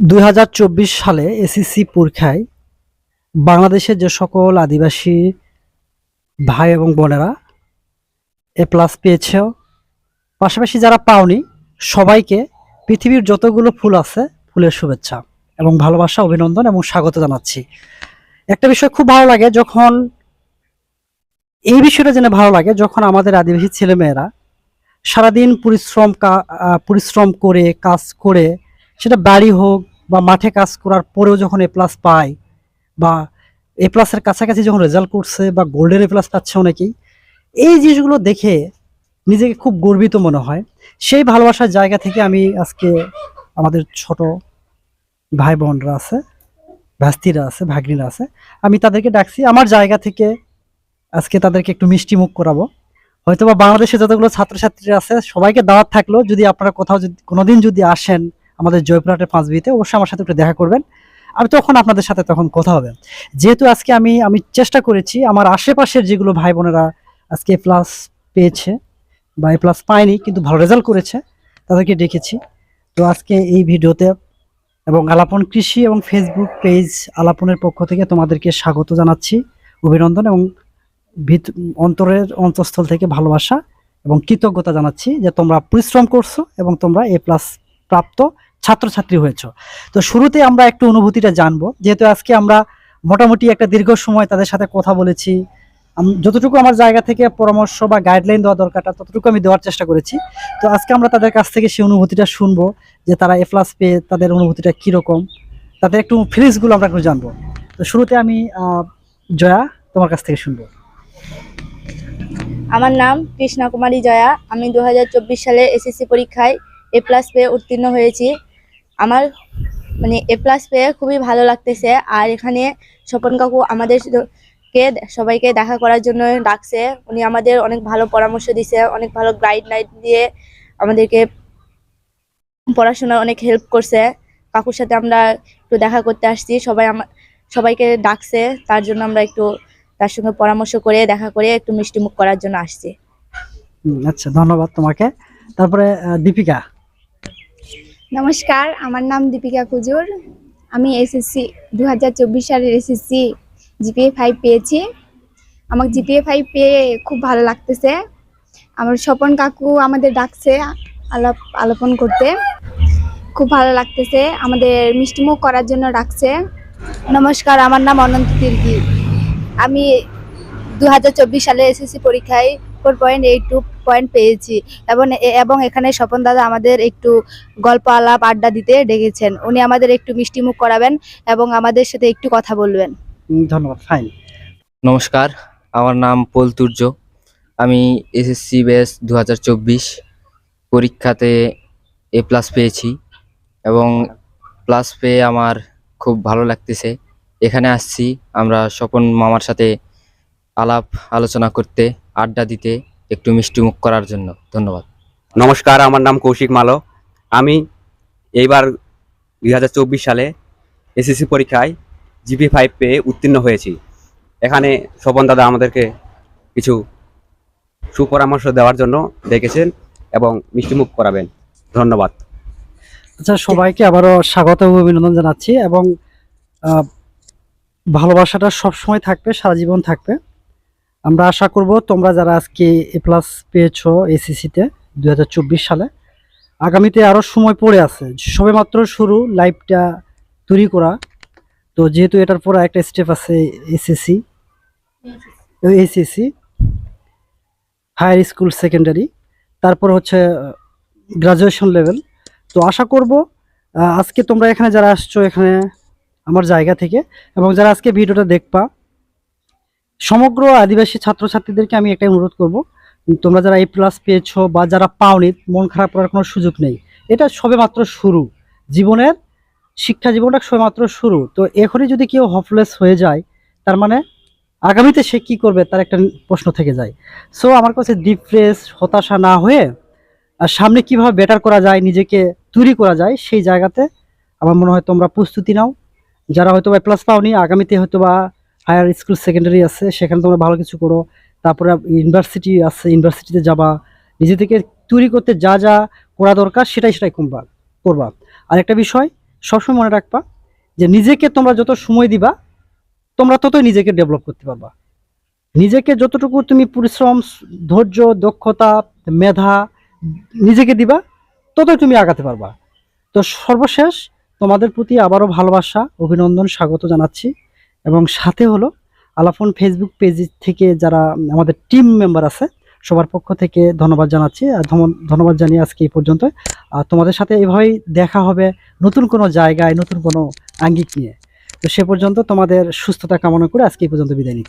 দু হাজার চব্বিশ সালে এসএসসি পরীক্ষায় বাংলাদেশের যে সকল আদিবাসী ভাই এবং বোনেরা এ প্লাস পেয়েছে। পাশাপাশি যারা পাওনি, সবাইকে পৃথিবীর যতগুলো ফুল আছে, ফুলের শুভেচ্ছা এবং ভালোবাসা, অভিনন্দন এবং স্বাগত জানাচ্ছি। একটা বিষয় খুব ভালো লাগে, যখন এই বিষয়টা জেনে ভালো লাগে, যখন আমাদের আদিবাসী ছেলেমেয়েরা সারাদিন পরিশ্রম পরিশ্রম করে, কাজ করে, সেটা বাড়ি হোক বা মাঠে কাজ করার পরেও যখন এ প্লাস পায় বা এ প্লাসের কাছাকাছি যখন রেজাল্ট করছে বা গোল্ডেন এ প্লাস পাচ্ছে অনেকেই, এই জিনিসগুলো দেখে নিজেকে খুব গর্বিত মনে হয়। সেই ভালোবাসার জায়গা থেকে আমি আজকে আমাদের ছোট ভাই বোনরা আছে, ভাস্তিরা আছে, ভাগ্নিরা আছে, আমি তাদেরকে ডাকছি। আমার জায়গা থেকে আজকে তাদেরকে একটু মিষ্টি মুখ করাবো। হয়তো বা বাংলাদেশে যতগুলো ছাত্রছাত্রীরা আছে, সবাইকে দাওয়াত থাকল যদি আপনারা কোথাও যদি কোনোদিন যদি আসেন আমাদের জয়পুরহাটের পাঁচ বিতে অবশ্যই আমার সাথে একটু দেখা করবেন। আমি তখন আপনাদের সাথে তখন কথা হবে। যেহেতু আজকে আমি আমি চেষ্টা করেছি, আমার আশেপাশের যেগুলো ভাই বোনেরা আজকে প্লাস পেয়েছে বা এ প্লাস পায়নি, কিন্তু ভালো রেজাল্ট করেছে, তাদেরকে ডেকেছি। তো আজকে এই ভিডিওতে এবং আলাপন কৃষি এবং ফেসবুক পেজ আলাপনের পক্ষ থেকে তোমাদেরকে স্বাগত জানাচ্ছি, অভিনন্দন এবং ভিত- অন্তরের অন্তঃস্থল থেকে ভালোবাসা এবং কৃতজ্ঞতা জানাচ্ছি যে তোমরা পরিশ্রম করছ এবং তোমরা এ প্লাস প্রাপ্ত ছাত্রছাত্রী হয়েছো। তো শুরুতে আমরা একটু অনুভূতিটা জানব। যেহেতু আজকে আমরা মোটামুটি একটা দীর্ঘ সময় তাদের সাথে কথা বলেছি যতটুকু আমার জায়গা থেকে পরামর্শ বা গাইডলাইন দেওয়া দরকারটা ততটুকু আমি দেওয়ার চেষ্টা করেছি। তো আজকে আমরা তাদের কাছ থেকে সেই অনুভূতিটা শুনব, যে তারা এ প্লাস পেয়ে তাদের অনুভূতিটা কীরকম। তাদের একটু ফিলিংসগুলো আমরা একটু জানব। তো শুরুতে আমি জয়া, তোমার কাছ থেকে শুনব। আমার নাম কৃষ্ণা কুমারী জয়া। আমি দু হাজার চব্বিশ সালে এসএসসি পরীক্ষায় এ প্লাস পেয়ে উত্তীর্ণ হয়েছি। আমার মানে এ প্লাস পেয়ে খুবই ভালো লাগতেছে। আর এখানে স্বপন কাকু আমাদের কে সবাইকে দেখা করার জন্য ডাকছে। উনি আমাদের অনেক ভালো পরামর্শ দিছে, অনেক ভালো গাইড গাইডলাইন দিয়ে আমাদেরকে পড়াশোনার অনেক হেল্প করছে। কাকুর সাথে আমরা একটু দেখা করতে আসছি, সবাই আমার সবাইকে ডাকছে। তার জন্য আমরা একটু তার সঙ্গে পরামর্শ করে, দেখা করে একটু মিষ্টিমুখ করার জন্য আসছি। আচ্ছা ধন্যবাদ তোমাকে। তারপরে দীপিকা। নমস্কার, আমার নাম দীপিকা কুজুর। আমি এসএসসি দু হাজার চব্বিশ সালের এসএসসি জিপিএ ফাইভ পেয়েছি। আমার জিপিএ ফাইভ পেয়ে খুব ভালো লাগতেছে। আমার স্বপন কাকু আমাদের ডাকছে আলাপ, আলোপন করতে। খুব ভালো লাগতেছে, আমাদের মিষ্টিমুখ করার জন্য ডাকছে। নমস্কার, আমার নাম অনন্ত তির্কি। আমি দু হাজার চব্বিশ সালে এসএসসি পরীক্ষায় four point eight two point পেয়েছি। এবং এবং এখানে স্বপন দাদা আমাদের একটু গল্প আলাপ আড্ডা দিতে ডেকেছেন। উনি আমাদের একটু মিষ্টিমুখ করাবেন এবং আমাদের সাথে একটু কথা বলবেন। ধন্যবাদ ফাইন নমস্কার আমার নাম পলতুর্য আমি এসএসসি বেস দু হাজার চব্বিশ পরীক্ষাতে এ প্লাস পেয়েছি এবং প্লাস পেয়ে আমার খুব ভালো লাগতেছে। এখানে আসছি আমরা স্বপন মামার সাথে আলাপ আলোচনা করতে আড্ডা দিতে একটু মিষ্টিমুখ করার জন্য। ধন্যবাদ। নমস্কার আমার নাম কৌশিক মালো। আমি এইবার দুই হাজার চব্বিশ সালে এসএসসি পরীক্ষায় জিপি ফাইভ পেয়ে উত্তীর্ণ হয়েছি। এখানে স্বপন দাদা আমাদেরকে কিছু সুপরামর্শ দেওয়ার জন্য ডেকেছেন এবং মিষ্টিমুখ করাবেন। ধন্যবাদ। আচ্ছা সবাইকে আবারও স্বাগত এবং অভিনন্দন জানাচ্ছি এবং ভালোবাসাটা সবসময় থাকবে সারা জীবন থাকবে। আমরা আশা করব তোমরা যারা আজকে এ প্লাস পেয়েছ এসিসিতে দু সালে, আগামীতে আরও সময় পড়ে আছে। সবেমাত্র শুরু লাইভটা তৈরি করা। তো যেহেতু এটার পরে একটা স্টেপ আছে SSC SSC higher school secondary তারপর হচ্ছে গ্রাজুয়েশন লেভেল তো আশা করব আজকে তোমরা এখানে যারা আসছো এখানে, আমার জায়গা থেকে, এবং যারা আজকে ভিডিওটা দেখবা সমগ্র আদিবাসী ছাত্রছাত্রীদেরকে আমি একটাই অনুরোধ করব, তোমরা যারা এ প্লাস পেয়েছ বা যারা পাওনি, মন খারাপ করার কোনো সুযোগ নেই। এটা সবেমাত্র শুরু। জীবনের, শিক্ষা জীবনটা সবেমাত্র শুরু। তো এখনই যদি কেউ হফলেস হয়ে যায়, তার মানে আগামীতে সে কি করবে, তার একটা প্রশ্ন থেকে যায়। সো আমার কাছে ডিপ্রেস হতাশা না হয়ে আর সামনে কীভাবে বেটার করা যায়, নিজেকে তৈরি করা যায়, সেই জায়গাতে আমার মনে হয় তোমরা প্রস্তুতি নাও। যারা হয়তো বা প্লাস পাওনি, আগামীতে হয়তো বা হায়ার স্কুল সেকেন্ডারি আছে, সেখানে তোমরা ভালো কিছু করো। তারপরে ইউনিভার্সিটি আছে ইউনিভার্সিটিতে যাবা। নিজে থেকে তৈরি করতে যা যা করা দরকার, সেটাই সেটাই করবা করবা। আর একটা বিষয়, সবসময় মনে রাখবা যে নিজেকে তোমরা যত সময় দিবা, তোমরা ততই নিজেকে ডেভেলপ করতে পারবা। নিজেকে যতটুকু তুমি পরিশ্রম, ধৈর্য, দক্ষতা, মেধা নিজেকে দিবা, ততই তুমি আগাতে পারবা। তো সর্বশেষ তোমাদের প্রতি আবারও ভালোবাসা, অভিনন্দন, স্বাগত জানাচ্ছি। এবং সাথে হলো আলাফোন ফেসবুক পেজ থেকে যারা আমাদের টিম মেম্বার আছে, সবার পক্ষ থেকে ধন্যবাদ জানাচ্ছি আর ধন্যবাদ জানিয়ে আজকে এই পর্যন্ত। আর তোমাদের সাথে এভাবেই দেখা হবে নতুন কোনো জায়গায়, নতুন কোনো আঙ্গিক নিয়ে। তো সে পর্যন্ত তোমাদের সুস্থতা কামনা করে আজকে এই পর্যন্ত বিদায় নিচ্ছি।